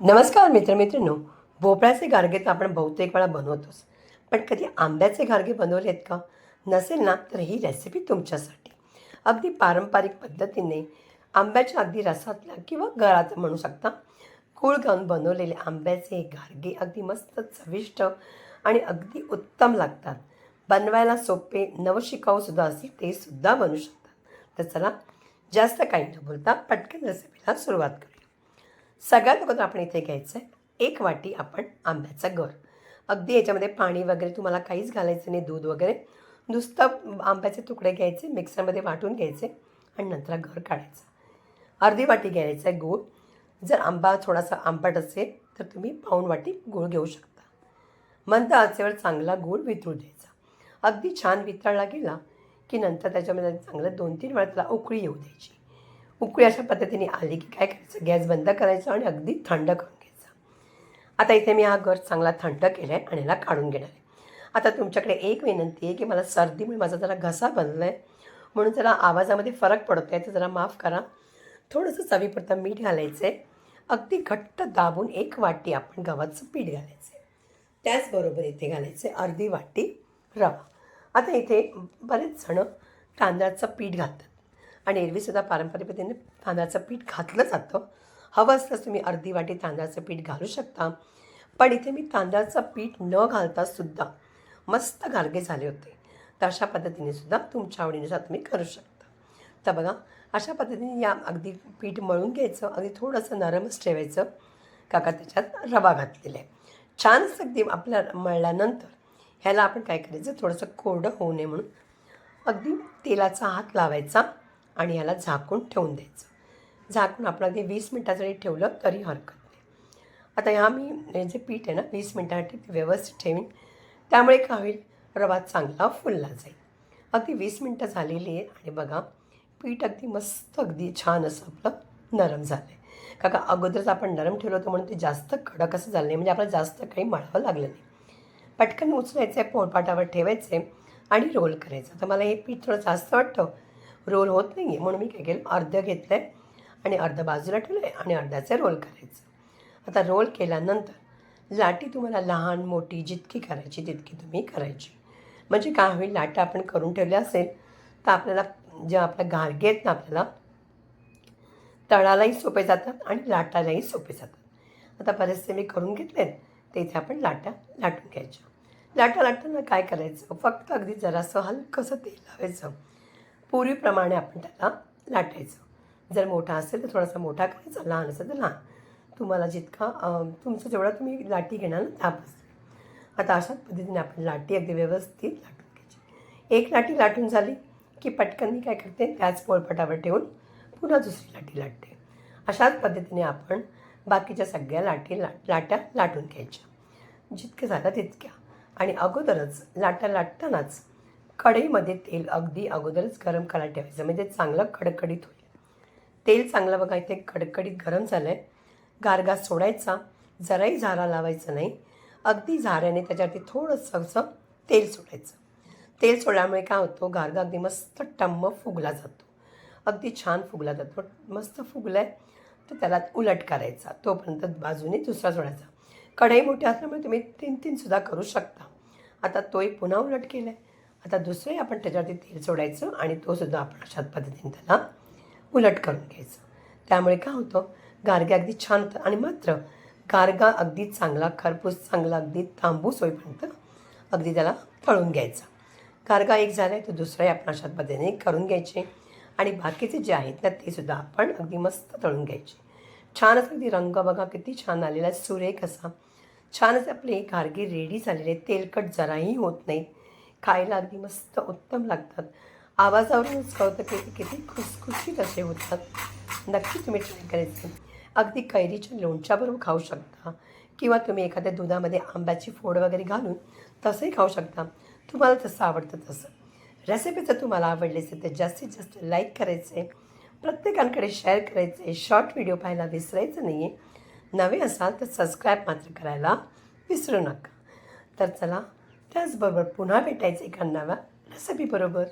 नमस्कार मित्रमित्रांनो भोपळ्याचे गारगे तर आपण बहुतेक वेळा बनवतोच. पण कधी आंब्याचे गारगे आहेत का? नसेल ना तर ही रेसिपी तुमच्यासाठी. अगदी पारंपरिक पद्धतीने आंब्याच्या अगदी रसातल्या किंवा गळात म्हणू शकता गूळ घालून बनवलेले आंब्याचे गारगे अगदी मस्त चविष्ट आणि अगदी उत्तम लागतात. बनवायला सोपे नवशिकाऊसुद्धा असतील ते सुद्धा बनू शकतात. तर चला जास्त काही न बोलता पटकन रेसिपीला सुरुवात करू सगळ्यात अगोदर आपण इथे घ्यायचं आहे. एक वाटी आपण आंब्याचा गर. अगदी याच्यामध्ये पाणी वगैरे तुम्हाला काहीच घालायचं नाही दूध वगैरे. नुसतं आंब्याचे तुकडे घ्यायचे मिक्सरमध्ये वाटून घ्यायचे आणि नंतर घर काढायचा. अर्धी वाटी घ्यायचा आहे गूळ. जर आंबा थोडासा आंबट असेल तर तुम्ही पाऊण वाटी गूळ घेऊ शकता. मंद आचेवर चांगला गूळ वितळू द्यायचा. अगदी छान वितळला गेला की नंतर त्याच्यामध्ये चांगलं दोन तीन वेळा त्याला उकळी येऊ द्यायची. उकळी अशा पद्धतीने आली की काय करायचं? गॅस बंद करायचं आणि अगदी थंड करून घ्यायचं. आता इथे मी हा घर चांगला थंड केला आहे आणि याला काढून घेणार आहे. आता तुमच्याकडे एक विनंती आहे की मला सर्दीमुळे माझा जरा घसा बनला आहे म्हणून जरा आवाजामध्ये फरक पडतो आहे तर जरा माफ करा. थोडंसं चवीपुरतं मीठ घालायचं आहे अगदी घट्ट दाबून एक वाटी आपण गव्हाचं पीठ घालायचं आहे त्याचबरोबर इथे घालायचं आहे अर्धी वाटी रवा. आता इथे बरेच जणं तांदळाचं पीठ घालतात. आणि एरवीसुद्धा पारंपरिक पद्धतीने तांदळाचं पीठ घातलं जातं. हवं असल्यास तुम्ही अर्धी वाटी तांदळाचं पीठ घालू शकता. पण इथे मी तांदळाचं पीठ न घालता सुद्धा मस्त गारगे झाले होते. तर अशा पद्धतीने सुद्धा तुमच्या आवडीनुसार तुम्ही करू शकता. तर बघा अशा पद्धतीने या अगदी पीठ मळून घ्यायचं अगदी थोडंसं नरमच ठेवायचं. काका त्याच्यात रवा घातलेला आहे. छान अगदी आपल्या मळल्यानंतर ह्याला आपण काय करायचं थोडंसं कोरडं होऊ नये म्हणून अगदी तेलाचा हात लावायचा. आणि ह्याला झाकून ठेवून द्यायचं. झाकून आपण अगदी वीस मिनटासाठी ठेवलं तरी हरकत नाही. आता ह्या मी हे जे पीठ आहे ना वीस मिनटासाठी ते व्यवस्थित ठेवीन. त्यामुळे काय होईल? रवा चांगला फुलला जाईल. अगदी वीस मिनटं झालेली आहे आणि बघा पीठ अगदी मस्त अगदी छान असं आपलं नरम झालं आहे का का अगोदरच आपण नरम ठेवलं होतं म्हणून ते जास्त कडक असं झालं नाही. म्हणजे आपल्याला जास्त काही मळावं लागलं नाही. पटकन उचलायचं आहे पोळपाटावर ठेवायचं आहे आणि रोल करायचं. तर मला हे पीठ थोडं जास्त वाटतं. रोल होत नाही आहे म्हणून मी काय केलं? अर्धं घेतलं आहे आणि अर्धं बाजूला ठेवलं आहे आणि अर्ध्याचे रोल करायचं. आता रोल केल्यानंतर लाटी तुम्हाला लहान मोठी जितकी करायची तितकी तुम्ही करायची. म्हणजे काय होईल लाटा आपण करून ठेवल्या असेल तर आपल्याला जे आपल्या गारगे आहेत ना आपल्याला तळालाही सोपे जातात आणि लाटालाही सोपे जातात. आता बरेचसे मी करून घेतले आहेत ते इथे आपण लाटा लाटून घ्यायच्या. लाटा लाटताना काय करायचं? फक्त अगदी जरासं हलकंसं तेल लावायचं. पुरीप्रमाणे आपण त्याला लाटायचं. जर मोठा असेल तर थोडासा मोठा करायचा लहान असेल तर लहान. तुम्हाला जितका तुमचं जेवढा तुम्ही लाटी घेणार ना त्यापासून आता अशाच पद्धतीने आपण लाटी अगदी व्यवस्थित लाटून घ्यायची. एक लाटी लाटून झाली की पटकन मी काय करते त्याच पोळपटावर ठेवून पुन्हा दुसरी लाटी लाटते. अशाच पद्धतीने आपण बाकीच्या सगळ्या लाटी ला लाट्या लाटून घ्यायच्या. जितक्या झालं तितक्या. आणि अगोदरच लाटा लाटतानाच कढईमध्ये तेल अगदी अगोदरच गरम करायला ठेवायचं. म्हणजे चांगलं कडकडीत होईल. तेल चांगलं बघा इथे कडकडीत गरम झालं आहे गारगा सोडायचा. जराही झारा लावायचा नाही. अगदी झाऱ्याने त्याच्यावरती थोडंसं असं तेल सोडायचं. तेल सोडल्यामुळे काय होतं गारगा अगदी मस्त टम्म फुगला जातो. अगदी छान फुगला जातो. मस्त फुगलाय. आहे तर त्याला उलट करायचा. तोपर्यंत बाजूने दुसरा सोडायचा. कढई मोठी असल्यामुळे तुम्ही तीन तीनसुद्धा करू शकता. आता तोही पुन्हा उलट केला आहे आता दुसरे आपण त्याच्यावरती तेल सोडायचं आणि तोसुद्धा आपण अशाच पद्धतीने त्याला उलट करून घ्यायचं. त्यामुळे काय होतं? गारगे अगदी छान होतं आणि मात्र गारगा अगदी चांगला खरपूस चांगला अगदी तांबूस होईपर्यंत अगदी त्याला तळून घ्यायचा. गारगा एक झाला आहे तर दुसराही आपण अशाच पद्धतीने करून घ्यायचे. आणि बाकीचे जे आहेत ना ते सुद्धा आपण अगदी मस्त तळून घ्यायचे. छानच अगदी रंग बघा किती छान आलेला आहे. सुरेख असा. छानच आपले गारगे रेडी झालेले तेलकट जराही होत नाहीत. खायला अगदी मस्त उत्तम लागतात. आवाजावरूनच कळतं की ते किती खुसखुशीत असे होतात. नक्की तुम्ही ट्राय करायचे अगदी कैरीच्या लोणच्याबरोबर खाऊ शकता. किंवा तुम्ही एखाद्या दुधामध्ये आंब्याची फोड वगैरे घालून तसंही खाऊ शकता. तुम्हाला तसं आवडतं तसं. रेसिपी जर तुम्हाला आवडली असेल तर जास्तीत जास्त लाईक करायचे. प्रत्येकांकडे शेअर करायचे. शॉर्ट व्हिडिओ पाहायला विसरायचं नाही आहे नवे असाल तर सबस्क्राईब मात्र करायला विसरू नका. तर चला त्याचबरोबर पुन्हा भेटायचं एका नव्या रेसिपीबरोबर